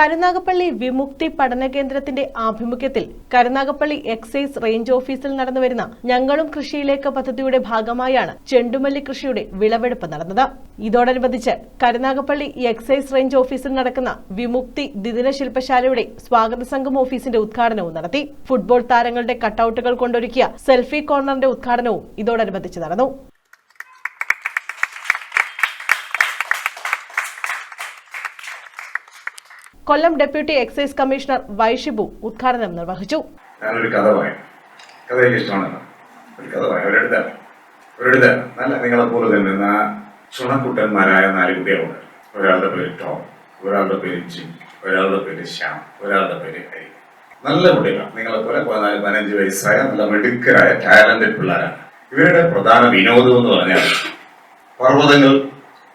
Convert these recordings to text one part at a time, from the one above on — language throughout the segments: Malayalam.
കരുനാഗപ്പള്ളി വിമുക്തി പഠന കേന്ദ്രത്തിന്റെ ആഭിമുഖ്യത്തിൽ കരുനാഗപ്പള്ളി എക്സൈസ് റേഞ്ച് ഓഫീസിൽ നടന്നുവരുന്ന ഞങ്ങളും കൃഷിയിലേക്ക് പദ്ധതിയുടെ ഭാഗമായാണ് ചെണ്ടുമല്ലി കൃഷിയുടെ വിളവെടുപ്പ് നടന്നത്. ഇതോടനുബന്ധിച്ച് കരുനാഗപ്പള്ളി എക്സൈസ് റേഞ്ച് ഓഫീസിൽ നടക്കുന്ന വിമുക്തി ദ്വിദിന ശില്പശാലയുടെ സ്വാഗത സംഘം ഓഫീസിന്റെ ഉദ്ഘാടനവും നടത്തി. ഫുട്ബോൾ താരങ്ങളുടെ കട്ടൌട്ടുകൾ കൊണ്ടൊരുക്കിയ സെൽഫി കോർണറിന്റെ ഉദ്ഘാടനവും ഇതോടനുബന്ധിച്ച് നടന്നു. കൊല്ലം ഡെപ്യൂട്ടി എക്സൈസ് കമ്മീഷണർ വൈഷിബു ഉദ്ഘാടനം നിർവഹിച്ചു. ഞാനൊരു കഥ പറയാം. കഥ എനിക്ക് ഇഷ്ടമാണ് ഒരു കഥ പറയാം. ഒരിടത്ത് ഒരിടത്ത് നല്ല നിങ്ങളെ പോലെ തന്നെ ചുണക്കുട്ടന്മാരായ നാല് കുട്ടികളുണ്ട്. ഒരാളുടെ പേര് ടോം ഒരാളുടെ പേര് ജിം ഒരാളുടെ പേര് ശ്യാം ഒരാളുടെ പേര് ഹരി. നല്ല കുട്ടികളാണ്. നിങ്ങളെ പോലെ പതിനാല് പതിനഞ്ച് വയസ്സായ നല്ല മിടുക്കരായ ടാലന്റഡ് പിള്ളേരാണ്. ഇവരുടെ പ്രധാന വിനോദം എന്ന് പറഞ്ഞാൽ പർവതങ്ങൾ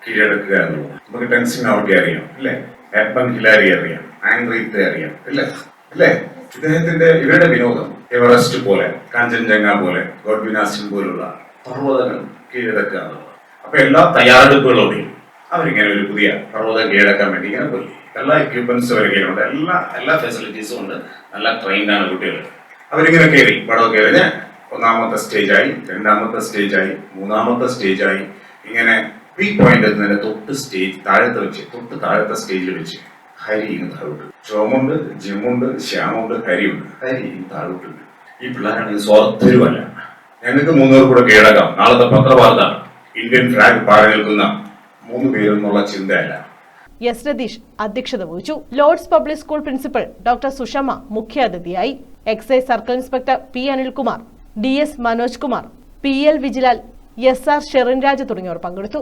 കീഴടക്കുക എന്നുള്ളത് നമുക്ക് ടെൻസിങ് ആവുകയും അറിയാം അല്ലേ? എപ്പൻ ഹിലാരി അറിയാം ആംഗ്രീത്തെ അറിയാം അല്ലേ? അല്ലേ? ഇദ്ദേഹത്തിന്റെ ഇവരുടെ വിനോദം എവറസ്റ്റ് പോലെ കാഞ്ചൻജംഗ പോലെ ഗോഡ്വിനാസിൻ പോലുള്ള പർവതങ്ങൾ കീഴടക്കുക എന്നുള്ളത്. അപ്പൊ എല്ലാ തയ്യാറെടുപ്പുകളോടെയും അവരിങ്ങനെ ഒരു പുതിയ പർവതം കീഴടക്കാൻ വേണ്ടി ഇങ്ങനെ പോയി. എല്ലാ എക്യുപ്മെന്റ്സ് ഉണ്ട് എല്ലാ എല്ലാ ഫെസിലിറ്റീസും ഉണ്ട്. നല്ല ട്രെയിൻഡ് ആണ് കുട്ടികൾ അവരിങ്ങനെ കയറി പടവ് കയറിഞ്ഞ് ഒന്നാമത്തെ സ്റ്റേജായി രണ്ടാമത്തെ സ്റ്റേജായി മൂന്നാമത്തെ സ്റ്റേജായി ഇങ്ങനെ പീക്ക് പോയിന്റ് എന്നതിന്റെ തൊട്ട് സ്റ്റേജ് താഴത്തെ വെച്ച് തൊട്ട് താഴത്തെ സ്റ്റേജിൽ വെച്ച് ഹരി ഇങ്ങ് താഴോട്ട്. ഷോമുണ്ട് ജിമ്മുണ്ട് ശ്യാമുണ്ട് ഹരിയുണ്ട്. ഹരി ഇങ്ങ് താഴോട്ടുണ്ട്. ഈ പിള്ളേരാണെങ്കിൽ സ്വാർത്ഥരുമല്ല ഞങ്ങൾക്ക് മൂന്നുപേർ കൂടെ കീഴടക്കാം. നാളത്തെ പത്രവാർത്ത. ഇന്ത്യൻ ഫ്ലാഗ് പാറി നിൽക്കുന്ന മൂന്ന് പേരെന്നുള്ള ചിന്തയല്ല. എസ് രതീഷ് അധ്യക്ഷത വഹിച്ചു. Lords public school principal doctor Sushama മുഖ്യാതിഥിയായി. Excise circle inspector P Anilkumar D S Manoj Kumar P L Vijilal S R Sherinraj തുടങ്ങിയവർ പങ്കെടുത്തു.